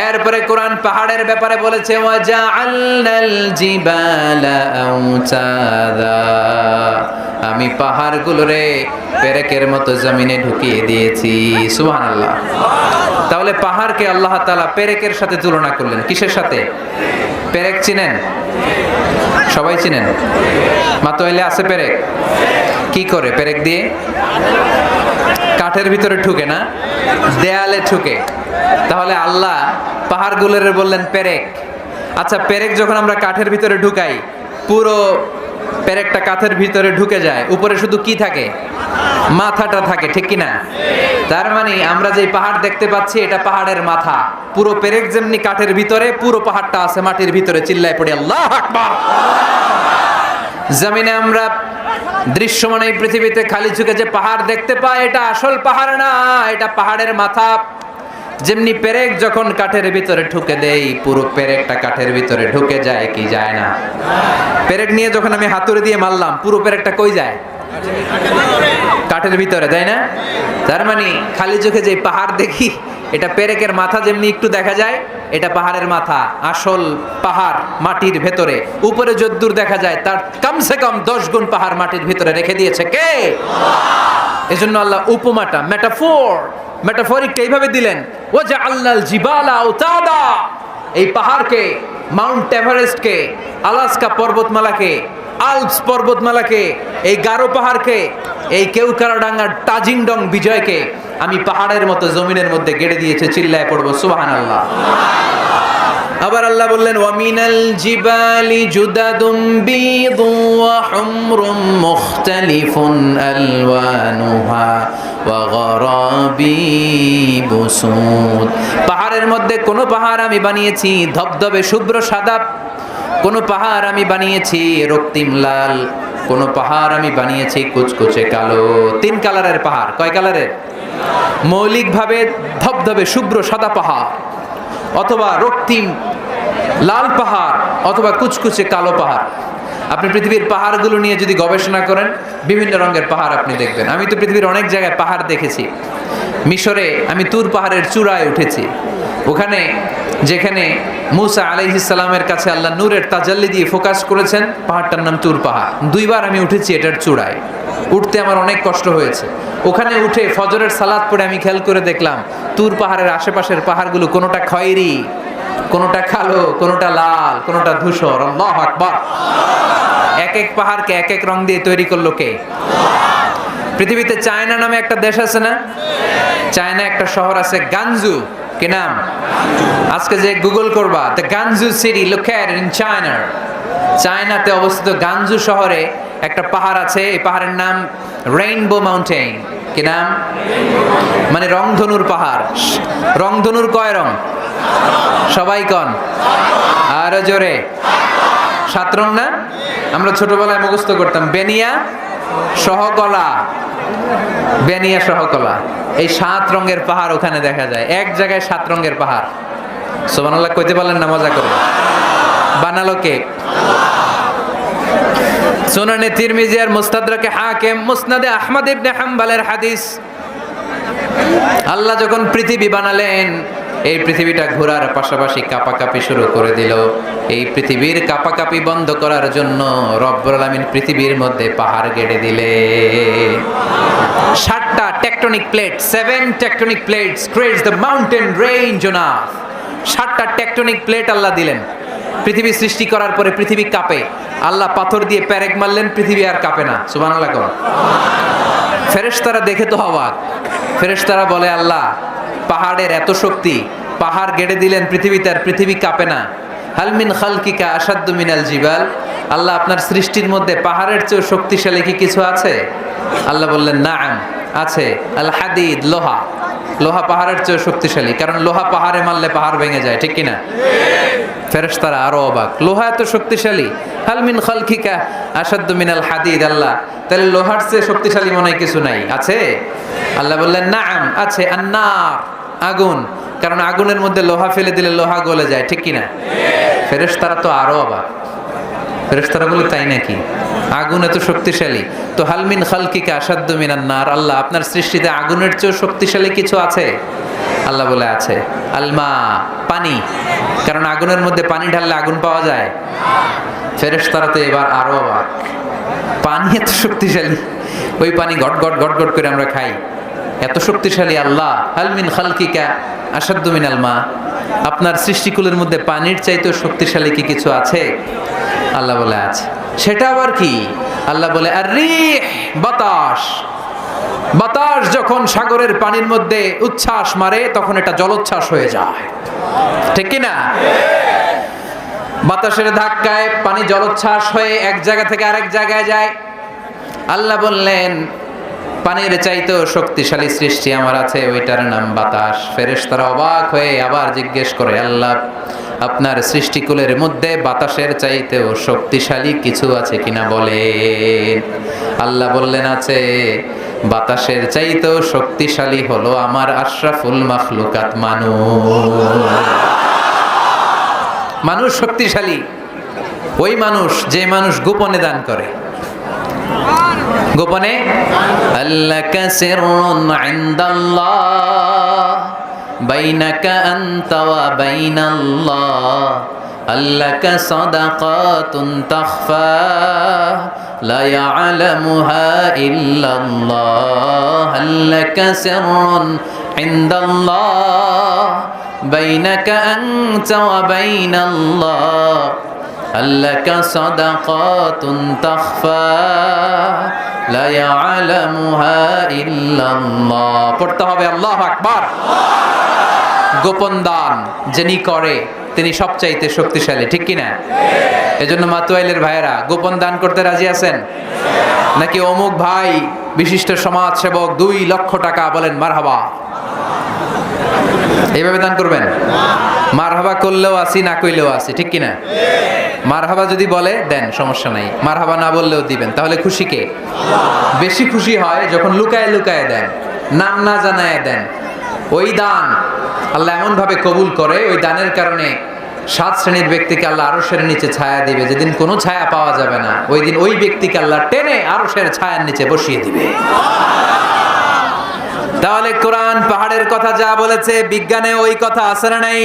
এরপরে কোরআন পাহাড়ের ব্যাপারে বলেছে আমি পাহাড়গুলোরে পেরেকের মতো জমিনে ঢুকিয়ে দিয়েছি। সুবহানাল্লাহ। তাহলে পাহাড়কে আল্লাহ তাআলা পেরেকের সাথে তুলনা করলেন। কিসের সাথে? পেরেক চিনেন? সবাই চিনেন? মাতোয়াইলে আছে পেরেক? কি করে? পেরেক দিয়ে? কাঠের ভিতরে ঠুকে না? দেয়ালে ঠুকে। তাহলে আল্লাহ পাহাড়গুলোর বললেন, পেরেক। আচ্ছা পেরেক যখন আমরা কাঠের ভিতরে ঢুকাই, পুরো পেরেকটা কাঠের ভিতরে ঢুকে যায়, উপরে শুধু কি থাকে? মাথাটা থাকে, ঠিক কি না তার মানে আমরা যে পাহাড় দেখতে পাচ্ছি, এটা পাহাড়ের মাথা। পুরো পেরেক যেমনি কাঠের ভিতরে, পুরো পাহাড়টা আছে মাটির ভিতরে, চিল্লায় পড়ে, আল্লাহ আকবার! জমিনে আমরা দৃশ্যমান এই পৃথিবীতে খালি চোখে যে পাহাড় দেখতে পাই, এটা আসল পাহাড় না, এটা পাহাড়ের মাথা। যেমনি পেরেক যখন কাঠের ভিতরে ঢুকে দেই, পুরো পেরেকটা কাঠের ভিতরে ঢুকে যায় কি যায় না? পেরেক নিয়ে যখন আমি হাতুড়ি দিয়ে মারলাম, পুরো পেরেকটা কই যায়? কাঠের ভিতরে, তাই না? তার মানে খালি চোখে যে পাহাড় দেখি, এটা পেরেকের মাথা যেমনি একটু দেখা যায়, এটা পাহাড়ের মাথা, আসল পাহাড় মাটির ভেতরে। উপরে যদ্দূর দেখা যায়, তার কমসে কম দশ গুণ পাহাড় মাটির ভিতরে রেখে দিয়েছে কে? এজন্য আল্লাহ উপমাটা মেটাফোর মেটাফোরিকটা এইভাবে দিলেন ও যে আল্লাহ জিবালা এই পাহাড়কে, মাউন্ট এভারেস্টকে, আলাস্কা পর্বতমালাকে, আলপস পর্বতমালাকে, এই গারো পাহাড়কে, এই কেউকারাডাঙ্গার তাজিংডং বিজয়কে আমি পাহাড়ের মতো জমিনের মধ্যে গেড়ে দিয়েছে, চিল্লায় পড়ব সুবাহান আল্লাহ আবার আল্লাহ বললেন, ওয়ামিনাল জিবালি জুদাদুম বিদু ওয়া হুমরুম মুখতালিফুন আলওয়ানুহা। পাহাড়ের মধ্যে কোন পাহাড় আমি বানিয়েছি, ধবধবে শুভ্র সাদা। কোন পাহাড় আমি বানিয়েছি, রক্তিম লাল। কোন পাহাড় আমি বানিয়েছি, কুচকুচে কালো। তিন কালারের পাহাড়। কয় কালারের? মৌলিকভাবে ধবধবে শুভ্র সাদা পাহাড়। অথবা রক্তিম লাল পাহাড়, অথবা কুচকুচে কালো পাহাড়। আপনি পৃথিবীর পাহাড়গুলো নিয়ে যদি গবেষণা করেন, বিভিন্ন রঙের পাহাড় আপনি দেখবেন। আমি তো পৃথিবীর অনেক জায়গায় পাহাড় দেখেছি। মিশরে আমি তুর পাহাড়ের চূড়ায় উঠেছি। ওখানে যেখানে মুসা আলাইহিসালামের কাছে আল্লাহ নূরের তাজাল্লি দিয়ে ফোকাস করেছেন, পাহাড়টার নাম তুর পাহাড়। দুইবার আমি উঠেছি এটার চূড়ায়। উঠতে আমার অনেক কষ্ট হয়েছে। ওখানে উঠে ফজরের সালাদ পড়ে আমি খেয়াল করে দেখলাম, তুর পাহাড়ের আশেপাশের পাহাড়গুলো কোনোটা খয়েরি। কোনোটা কালো, কোনটা লাল, কোনটা ধূসর। আল্লাহ আকবার। এক এক পাহাড়কে এক এক রং দিয়ে তৈরি করল কে? পৃথিবীতে চায়না নামে একটা দেশ আছে না? চায়না একটা শহর আছে গানজু। কি নাম? আজকে যে গুগল করবা the Ganzhou city locate in China চায়নাতে অবস্থিত গানজু শহরে একটা পাহাড় আছে, এই পাহাড়ের নাম রেইনবো মাউন্টেন কি নাম? মানে রংধনুর পাহাড়। রংধনুর কয় রং? সবাই কন। আরও জোরে। সাত রং না? আমরা ছোটবেলায় মুখস্থ করতাম, বেনিয়া সহকলা। বেনিয়া সহকলা। এই সাত রঙের পাহাড় ওখানে দেখা যায়। এক জায়গায় সাত রঙের পাহাড়। সোমানাল্লাহ কইতে পারলেন না, মজা করে। বানালো কে? সুনানে তিরমিজি আর মুস্তাদরাকে হাকিম, মুসনাদে আহমদ ইবনে হাম্বালের হাদিস। আল্লাহ যখন পৃথিবী বানালেন এই পৃথিবীটা ঘোরার পাশাপাশি কাপাকাপি শুরু করে দিল। এই পৃথিবীর কাপাকাপি বন্ধ করার জন্য রব্বুল পৃথিবীর মধ্যে পাহাড় গেড়ে দিলে। সাতটা tectonic plate seven tectonic plates creates the mountain range সাতটা টেকটনিক প্লেট আল্লাহ দিলেন। পৃথিবী সৃষ্টি করার পরে পৃথিবী কাঁপে। আল্লাহ পাথর দিয়ে প্যারেক মারলেন, পৃথিবী আর কাঁপে না। সুবহানাল্লাহ কোন। ফেরেশতারা দেখে তো অবাক। ফেরেশতারা বলে, আল্লাহ পাহাড়ের এত শক্তি, পাহাড় গেড়ে দিলেন পৃথিবীতে আর পৃথিবী কাঁপে না। হালমিন খালকিকা আসাদ্দু মিনাল জিবাল। আল্লাহ আপনার সৃষ্টির মধ্যে পাহাড়ের চেয়েও শক্তিশালী কি কিছু আছে? আল্লাহ বললেন নাম আছে। আল হাদিদ, লোহা। লোহা পাহাড়ের চেয়েও শক্তিশালী, কারণ লোহা পাহাড়ে মারলে পাহাড় ভেঙে যায়, ঠিক কিনা? ফেরেশতারা আরও অবাক, লোহা এত শক্তিশালী? হালমিন খালকিকা আসাদ্দু মিনাল হাদিদ, আল্লাহ। তাহলে লোহার চেয়ে শক্তিশালী মনে হয় কিছু নাই, আছে? আল্লাহ বললেন নাম আছে। আন্নার। আগুন। কারণ আগুনের মধ্যে লোহা ফেলে দিলে লোহা গলে যায়, ঠিক কিনা? ফেরেশতারা তো আরও অবাক। ফেরেশতারা বলে, তাই নাকি? আগুন এত শক্তিশালী। তো হালমিন খালকিকা আসাদ্দু মিনান নার? আল্লাহ, আপনার সৃষ্টিতে আগুনের চেয়েও শক্তিশালী কিছু আছে? আল্লাহ বলে, আছে। আলমা পানি। কারণ আগুনের মধ্যে পানি ঢাললে আগুন পাওয়া যায়। ফেরেশতারা তো এবার আরও অবাক। পানি এত শক্তিশালী। ওই পানি ঘট ঘট ঘট ঘট করে আমরা খাই। এত শক্তিশালী আল্লাহ। আলমিন খালকিকা আসাদ্দু মিন আলমা আপনার সৃষ্টিকুলের মধ্যে পানির চাইতেও শক্তিশালী কি কিছু আছে? আল্লাহ বলে, আছে। সেটা আবার কি? আল্লাহ বলে, আর বাতাস। বাতাস যখন সাগরের পানির মধ্যে উচ্ছ্বাস মারে, তখন এটা জলোচ্ছ্বাস হয়ে যায়। ঠিক কি না? বাতাসের ধাক্কায় পানি জলোচ্ছ্বাস হয়ে এক জায়গা থেকে আরেক জায়গায় যায়। আল্লাহ বললেন পানির চাইতেও শক্তিশালী সৃষ্টি আমার আছে, ওইটার নাম বাতাস। ফেরেশতারা অবাক হয়ে আবার জিজ্ঞেস করে, আল্লাহ, আপনার সৃষ্টিকুলের মধ্যে বাতাসের চাইতেও শক্তিশালী কিছু আছে কিনা বলে আল্লাহ বললেন, আছে। বাতাসের চাইতেও শক্তিশালী হলো আমার আশরাফুল মাখলুকাত মানুষ। মানুষ শক্তিশালী। ওই মানুষ যে মানুষ গোপনে দান করে। গোপনে? আল্লাকা সিররুন ইনদাল্লাহ, বাইনাকা আনতা ওয়া বাইনাল্লাহ আল্লাকা সাদাকাতুন তাখফা, লা ইয়ালামুহা ইল্লাল্লাহ আল্লাকা সিররুন ইনদাল্লাহ, বাইনাকা لك صدقات تخفى لا يعلمها إلا الله পড়তে হবে আল্লাহ আকবার গোপন দান যিনি করে তিনি সবচাইতে শক্তিশালী ঠিক কিনা এজন্য মাতুয়াইলের ভাইয়েরা গোপন দান করতে রাজি আছেন নাকি অমুক ভাই বিশিষ্ট সমাজ সেবক দুই লক্ষ টাকা বলেন মারহাবা এইভাবে দান করবেন মারহাবা করলেও আসি না কইলেও আসি ঠিক কিনা মারহাবা যদি বলে, দেন, সমস্যা নাই। মারহাবা না বললেও দিবেন। তাহলে খুশি কে? বেশি খুশি হয় যখন লুকায় লুকায় দেন, নাম না জানায় দেন। ওই দান আল্লাহ এমন ভাবে কবুল করে, ওই দানের কারণে সাত শ্রেণির ব্যক্তিকে আল্লাহ আরও সের নিচে ছায়া দিবে। যেদিন কোনো ছায়া পাওয়া যাবে না, ওই দিন ওই ব্যক্তিকে আল্লাহ টেনে আরও সের ছায়ার নিচে বসিয়ে দিবে। তাহলে কোরআন পাহাড়ের কথা যা বলেছে, বিজ্ঞানে ওই কথা আছে না নাই?